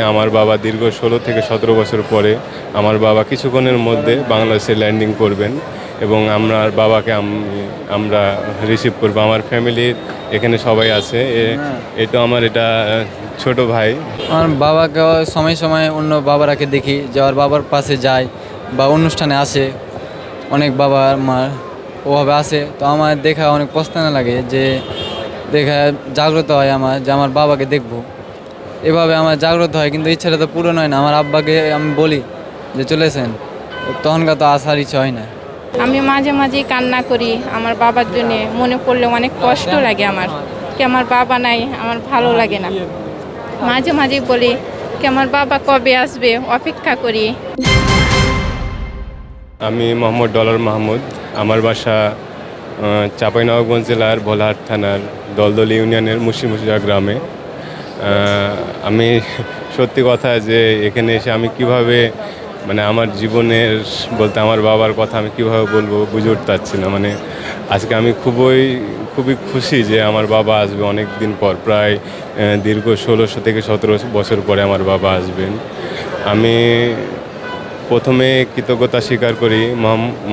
আমার বাবা দীর্ঘ ষোলো থেকে সতেরো বছর পরে আমার বাবা কিছুক্ষণের মধ্যে বাংলাদেশে ল্যান্ডিং করবেন এবং আমার বাবাকে আম- আমরা রিসিভ করব। আমার ফ্যামিলির এখানে সবাই আছে। এ- এটা আমার এটা ছোট ভাই। আমার বাবাকে সময় সময় অন্য বাবারাকে দেখি যে ওর বাবার পাশে যায় বা অনুষ্ঠানে আসে। অনেক বাবা মার ওভাবে আসে। তো আমার দেখা অনেক পস্তানা লাগে যে দেখা জাগ্রত হয় আমার যে আমার বাবাকে দেখব। এভাবে আমার জাগ্রত হয় কিন্তু ইচ্ছাটা তো পূরণ হয় না। আমার আব্বাকে আমি বলি যে চলেছেন। তখনকার তো আসার ইচ্ছা হয় না। আমি মাঝে মাঝেই কান্না করি আমার বাবার জন্য। মনে পড়লে অনেক কষ্ট লাগে আমার কি আমার বাবা নাই আমার ভালো লাগে না। মাঝে মাঝেই বলি কি আমার বাবা কবে আসবে? অপেক্ষা করি। আমি মোহাম্মদ ডলার মাহমুদ। আমার বাসা চাঁপাইনবাবগঞ্জ জেলার ভোলাহাট থানার দলদল ইউনিয়নের মুশিমুশিয়া গ্রামে। আমি সত্যি কথা যে এখানে এসে আমি কীভাবে মানে আমার জীবনের বলতে আমার বাবার কথা আমি কীভাবে বলব বুঝে উঠতে পারছি না। মানে আজকে আমি খুবই খুবই খুশি যে আমার বাবা আসবে অনেক দিন পর, প্রায় দীর্ঘ ষোলোশো থেকে সতেরো বছর পরে আমার বাবা আসবেন। আমি প্রথমে কৃতজ্ঞতা স্বীকার করি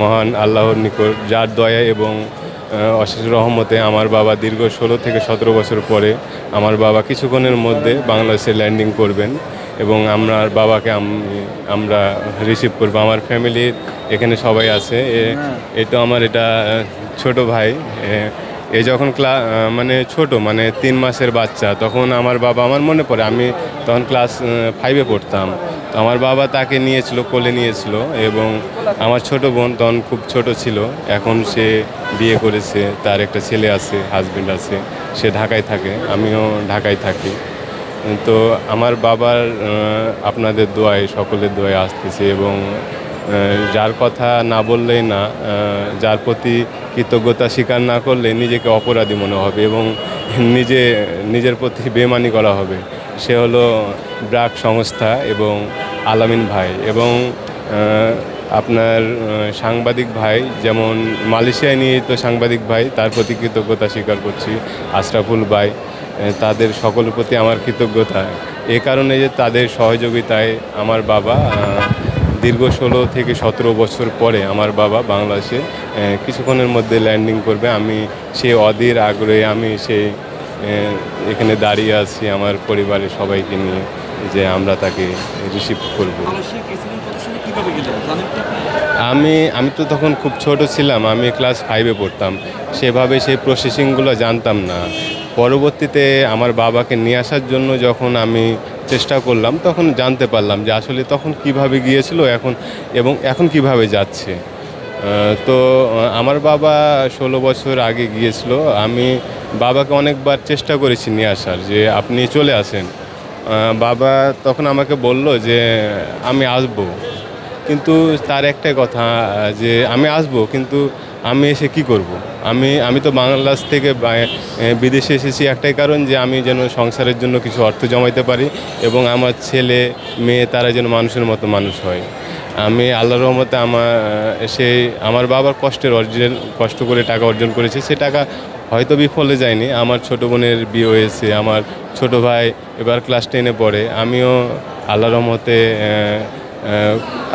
মহান আল্লাহর নিকট, যার দয়া এবং অশেষ রহমতে আমার বাবা দীর্ঘ ষোলো থেকে সতেরো বছর পরে আমার বাবা কিছুক্ষণের মধ্যে বাংলাদেশে ল্যান্ডিং করবেন এবং আমার বাবাকে আম- আমরা রিসিভ করব। আমার ফ্যামিলির এখানে সবাই আছে। এ- এটা আমার এটা ছোট ভাই। এ- যখন ক্লা মানে ছোট মানে তিন মাসের বাচ্চা, তখন আমার বাবা, আমার মনে পড়ে, আমি তখন ক্লাস ফাইভে পড়তাম। তো আমার বাবা তাকে নিয়েছিল, কোলে নিয়েছিল এবং আমার ছোট বোন তখন খুব ছোট ছিল। এখন সে বিয়ে করেছে, তার একটা ছেলে আছে হাজবেন্ড আছে, সে ঢাকায় থাকে, আমিও ঢাকায় থাকি। তো আমার বাবার আপনাদের দোয়ায়, সকলের দোয়ায় আসতেছে এবং যার কথা না বললেই না যার প্রতি কৃতজ্ঞতা স্বীকার না করলে নিজেকে অপরাধী মনে হবে এবং নিজে, নিজের প্রতি বেমানি করা হবে। সে হলো ব্রাক সংস্থা এবং আলামিন ভাই এবং আপনার সাংবাদিক ভাই যেমন মালয়েশিয়ায় নিহিত সাংবাদিক ভাই, তার প্রতি কৃতজ্ঞতা স্বীকার করছি। আশরাফুল ভাই তাদের সকলের প্রতি আমার কৃতজ্ঞতা। এ কারণে যে তাদের সহযোগিতায় আমার বাবা দীর্ঘ ষোলো থেকে সতেরো বছর পরে আমার বাবা বাংলাদেশে কিছুক্ষণের মধ্যে ল্যান্ডিং করবে। আমি সেই অধীর আগ্রহে আমি সেই এখানে দাঁড়িয়ে আছি আমার পরিবারের সবাইকে নিয়ে যে আমরা তাকে রিসিভ করব? আমি আমি তো তখন খুব ছোট ছিলাম আমি ক্লাস ফাইভে পড়তাম। সেভাবে সেই প্রসেসিংগুলো জানতাম না। পরবর্তীতে আমার বাবাকে নিয়ে আসার জন্য যখন আমি চেষ্টা করলাম, তখন জানতে পারলাম যে আসলে তখন কীভাবে গিয়েছিল এখন এবং এখন কীভাবে যাচ্ছে। তো আমার বাবা ষোলো বছর আগে গিয়েছিল। আমি বাবাকে অনেকবার চেষ্টা করেছি নিয়ে আসার যে আপনি চলে আসেন। বাবা তখন আমাকে বলল যে, আমি আসব। কিন্তু তার একটাই কথা যে, আমি আসব। কিন্তু আমি এসে কি করব। আমি আমি তো বাংলাদেশ থেকে বিদেশে এসেছি একটাই কারণ যে আমি যেন সংসারের জন্য কিছু অর্থ জমাইতে পারি এবং আমার ছেলে মেয়ে তারা যেন মানুষের মতো মানুষ হয়। আমি আল্লাহ রহমতে আমার আহ, সে আমার বাবার কষ্টের অর্জন কষ্ট করে টাকা অর্জন করেছে। সে টাকা হয়তো বিফলে যায়নি। আমার ছোট বোনের বিয়ে হয়েছে আমার ছোট ভাই এবার ক্লাস টেনে পড়ে। আমিও আল্লাহ রহমতে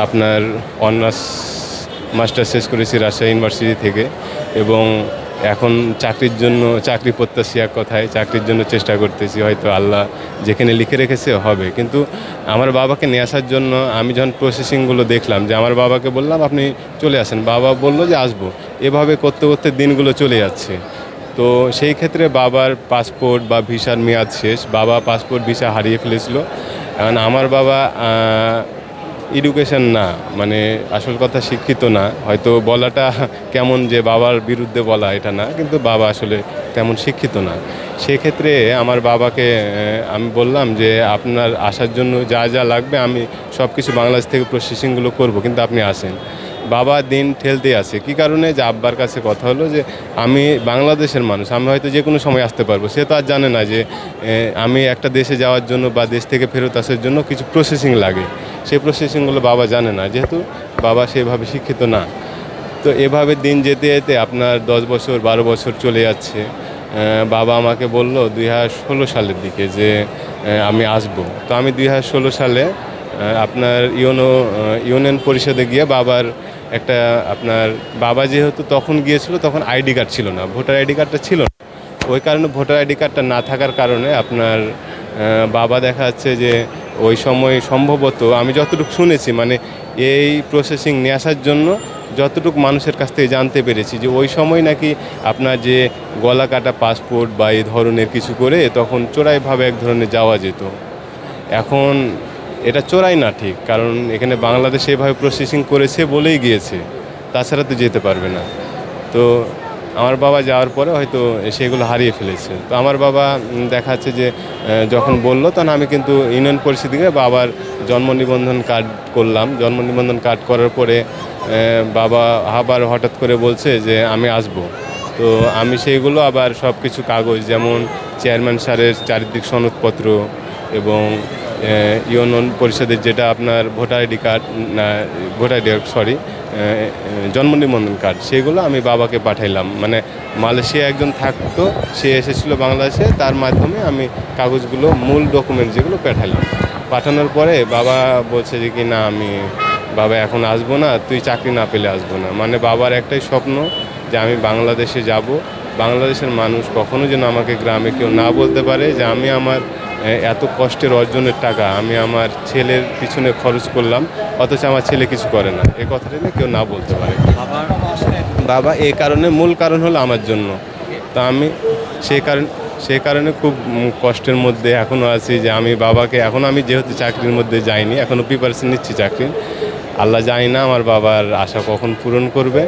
আপনার অনার্স মাস্টার শেষ করেছি রাজশাহী ইউনিভার্সিটি থেকে এবং এখন চাকরির জন্য, চাকরি প্রত্যাশী এক কথায় চাকরির জন্য চেষ্টা করতেছি, হয়তো আল্লাহ যেখানে লিখে রেখেছে হবে। কিন্তু আমার বাবাকে নিয়ে আসার জন্য আমি যখন প্রসেসিংগুলো দেখলাম যে আমার বাবাকে বললাম, আপনি চলে আসেন। বাবা বলল যে, আসব। এভাবে করতে করতে দিনগুলো চলে যাচ্ছে। তো সেই ক্ষেত্রে বাবার পাসপোর্ট বা ভিসার মেয়াদ শেষ। বাবা পাসপোর্ট ভিসা হারিয়ে ফেলেছিল। কারণ আমার বাবা এডুকেশন না মানে আসল কথা শিক্ষিত না। হয়তো বলাটা কেমন যে বাবার বিরুদ্ধে বলা এটা না, কিন্তু বাবা আসলে তেমন শিক্ষিত না। সেক্ষেত্রে আমার বাবাকে আমি বললাম যে আপনার আসার জন্য যা যা লাগবে আমি সব কিছু বাংলাদেশ থেকে প্রসেসিংগুলো করব, কিন্তু আপনি আসেন। বাবা দিন ঠেলতে আসে কি কারণে? যে আব্বার কাছে কথা হলো যে, আমি বাংলাদেশের মানুষ, আমি হয়তো যে কোনো সময় আসতে পারব। সে তো আর জানে না যে আমি একটা দেশে যাওয়ার জন্য বা দেশ থেকে ফেরত আসার জন্য কিছু প্রসেসিং লাগে। সেই প্রসেসিংগুলো বাবা জানে না, যেহেতু বাবা সেভাবে শিক্ষিত না। তো এভাবে দিন যেতে যেতে আপনার দশ বছর, বারো বছর চলে যাচ্ছে। বাবা আমাকে বলল দুই হাজার ষোলো সালের দিকে যে আমি আসব। তো আমি দুই হাজার ষোলো সালে আপনার ইউনো, ইউনিয়ন পরিষদে গিয়ে বাবার একটা আপনার বাবা যেহেতু তখন গিয়েছিল, তখন আইডি কার্ড ছিল না, ভোটার আইডি কার্ডটা ছিল না। ওই কারণে ভোটার আইডি কার্ডটা না থাকার কারণে আপনার বাবা দেখা যাচ্ছে যে ওই সময় সম্ভবত, আমি যতটুকু শুনেছি মানে এই প্রসেসিং নিয়ে আসার জন্য যতটুকু মানুষের কাছ থেকে জানতে পেরেছি যে ওই সময় নাকি আপনার যে গলা কাটা পাসপোর্ট বা এই ধরনের কিছু করে তখন চোরাইভাবে এক ধরনের যাওয়া যেত। এখন এটা চোরাই না ঠিক কারণ এখানে বাংলাদেশে এভাবে প্রসেসিং করেছে বলেই গিয়েছে তাছাড়া তো যেতে পারবে না। তো আমার বাবা যাওয়ার পরে হয়তো সেগুলো হারিয়ে ফেলেছে। তো আমার বাবা উম, দেখা যাচ্ছে যে যখন বলল তখন আমি কিন্তু ইউনিয়ন পরিষদ বাবার জন্ম নিবন্ধন কার্ড করলাম। জন্ম নিবন্ধন কার্ড করার পরে বাবা আবার হঠাৎ করে বলছে যে আমি আসব। তো আমি সেইগুলো আবার সব কিছু কাগজ যেমন চেয়ারম্যান স্যারের চারিদিক সনদপত্র এবং ইউনিয়ন পরিষদের যেটা আপনার ভোটার আইডি কার্ড, না, ভোটার আইডি সরি জন্ম নিবন্ধন কার্ড, সেগুলো আমি বাবাকে পাঠাইলাম। মানে মালয়েশিয়া একজন থাকতো, সে এসেছিল বাংলাদেশে, তার মাধ্যমে আমি কাগজগুলো, মূল ডকুমেন্ট যেগুলো পাঠালাম। পাঠানোর পরে বাবা বলছে যে কি, না, আমি, বাবা এখন আসব না, তুই চাকরি না পেলে আসব না। মানে বাবার একটাই স্বপ্ন যে আমি বাংলাদেশে যাব। বাংলাদেশের মানুষ কখনো যেন আমাকে গ্রামে কেউ না বলতে পারে যে আমি আমার এত কষ্টের অর্জনের টাকা আমি আমার ছেলের পিছনে খরচ করলাম, অথচ আমার ছেলে কিছু করে না। এ কথাটা নিয়ে কেউ না বলতে পারে। বাবা এই কারণে মূল কারণ হলো আমার জন্য। তা আমি সে কারণ, সে কারণে খুব কষ্টের মধ্যে এখনও আছি যে আমি বাবাকে, এখন আমি যেহেতু চাকরির মধ্যে যাইনি এখনও প্রিপারেশন নিচ্ছি চাকরির আল্লাহ জানি না, আমার বাবার আশা কখন পূরণ করবে।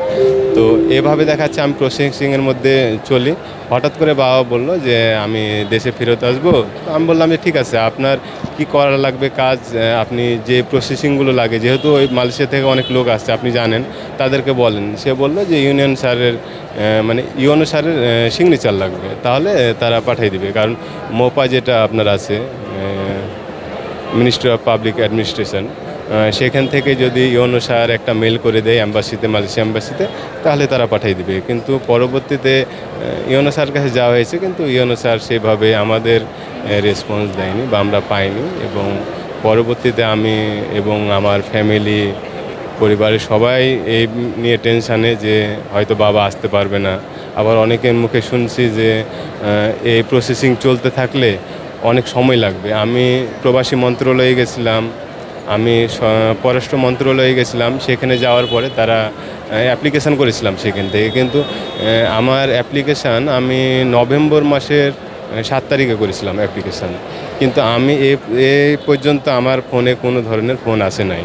তো এভাবে দেখাচ্ছে, আমি প্রসেসিংয়ের মধ্যে চলি। হঠাৎ করে বাবা বলল যে, আমি দেশে ফেরত আসব। তো আমি বললাম যে, ঠিক আছে, আপনার কি করা লাগবে কাজ? আপনি যে প্রসেসিংগুলো লাগে, যেহেতু ওই মালয়েশিয়া থেকে অনেক লোক আসছে, আপনি জানেন, তাদেরকে বলেন। সে বলল যে, ইউনিয়ন স্যারের মানে ইউনো স্যারের সিগনেচার লাগবে। তাহলে তারা পাঠিয়ে দিবে। কারণ মোপা যেটা আপনার আছে মিনিস্ট্রি অফ পাবলিক অ্যাডমিনিস্ট্রেশন সেখান থেকে যদি ইউনো স্যার একটা মেল করে দেয় অ্যাম্বাসিতে মালয়েশিয়া অ্যাম্বাসিতে তাহলে তারা পাঠিয়ে দিবে। কিন্তু পরবর্তীতে ইউনো স্যার কাছে যাওয়া হয়েছে, কিন্তু ইউনো স্যার সেভাবে আমাদের রেসপন্স দেয়নি বা আমরা পাইনি এবং পরবর্তীতে আমি এবং আমার ফ্যামিলি পরিবারের সবাই এই নিয়ে টেনশানে যে হয়তো বাবা আসতে পারবে না। আবার অনেকের মুখে শুনছি যে এই প্রসেসিং চলতে থাকলে অনেক সময় লাগবে। আমি প্রবাসী মন্ত্রণালয়ে গেছিলাম আমি পররাষ্ট্র মন্ত্রণালয়ে গেছিলাম, সেখানে যাওয়ার পরে তারা অ্যাপ্লিকেশান করেছিলাম সেখান থেকে। কিন্তু আমার অ্যাপ্লিকেশান আমি নভেম্বর মাসের সাত তারিখে করেছিলাম অ্যাপ্লিকেশান কিন্তু আমি এ পর্যন্ত আমার ফোনে কোনো ধরনের ফোন আসে নাই।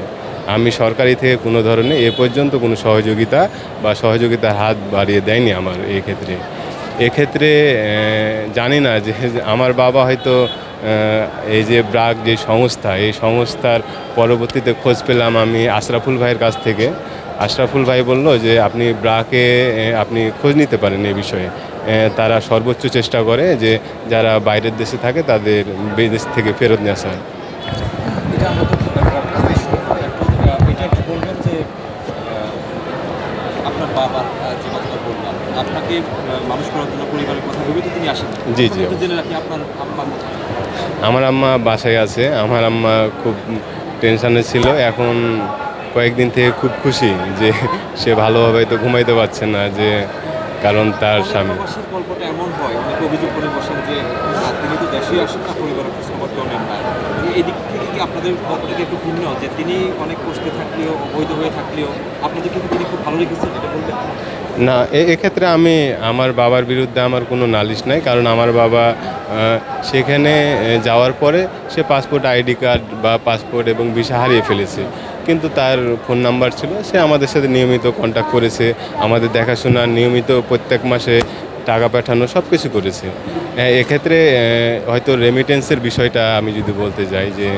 আমি সরকারি থেকে কোনো ধরনের এ পর্যন্ত কোনো সহযোগিতা বা সহযোগিতার হাত বাড়িয়ে দেয়নি আমার এই ক্ষেত্রে এক্ষেত্রে জানি না যে আমার বাবা হয়তো এই যে ব্রাক যে সংস্থা এই সংস্থার পরবর্তীতে খোঁজ পেলাম আমি আশরাফুল ভাইয়ের কাছ থেকে। আশরাফুল ভাই বলল যে আপনি ব্রাকে আপনি খোঁজ নিতে পারেন এই বিষয়ে। তারা সর্বোচ্চ চেষ্টা করে যে যারা বাইরের দেশে থাকে তাদের বিদেশ থেকে ফেরত নিয়ে আসা হয় জি, জি। আমার আম্মা বাসায় আছে। আমার আম্মা খুব টেনশানে ছিল। এখন কয়েকদিন থেকে খুব খুশি যে সে ভালোভাবে তো ঘুমাইতে পারছে না যে কারণ তার স্বামী। যে থেকে কি আপনাদের একটু ভিন্ন? তিনি অনেক কষ্টে থাকলেও, অবৈধ হয়ে থাকলেও তিনি খুব ভালো রেখেছেন এটা না এক্ষেত্রে আমি আমার বাবার বিরুদ্ধে আমার কোনো নালিশ নাই, কারণ আমার বাবা সেখানে যাওয়ার পরে সে পাসপোর্ট আইডি কার্ড বা পাসপোর্ট এবং ভিসা হারিয়ে ফেলেছে। কিন্তু তার ফোন নাম্বার ছিল, সে আমাদের সাথে নিয়মিত কন্ট্যাক্ট করেছে, আমাদের দেখাশোনা নিয়মিত প্রত্যেক মাসে টাকা পাঠানো সব কিছু করেছে এক্ষেত্রে হয়তো রেমিটেন্সের বিষয়টা আমি যদি বলতে যাই যে,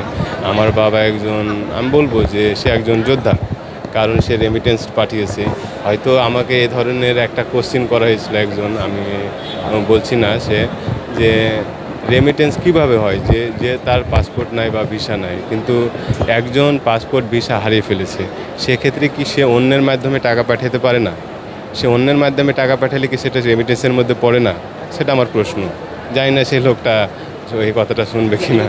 আমার বাবা একজন, আমি বলব যে সে একজন যোদ্ধা, কারণ সে রেমিটেন্স পাঠিয়েছে। হয়তো আমাকে এ ধরনের একটা কোশ্চিন করা হয়েছিল একজন, আমি বলছি না সে, যে রেমিটেন্স কীভাবে হয়? যে যে তার পাসপোর্ট নাই বা ভিসা নাই, কিন্তু একজন পাসপোর্ট ভিসা হারিয়ে ফেলেছে। সেক্ষেত্রে কি সে অন্যের মাধ্যমে টাকা পাঠাতে পারে না? সে অন্যের মাধ্যমে টাকা পাঠালে কি সেটা রেমিটেন্সের মধ্যে পড়ে না? সেটা আমার প্রশ্ন। জানি না সেই লোকটা এই কথাটা শুনবে কি না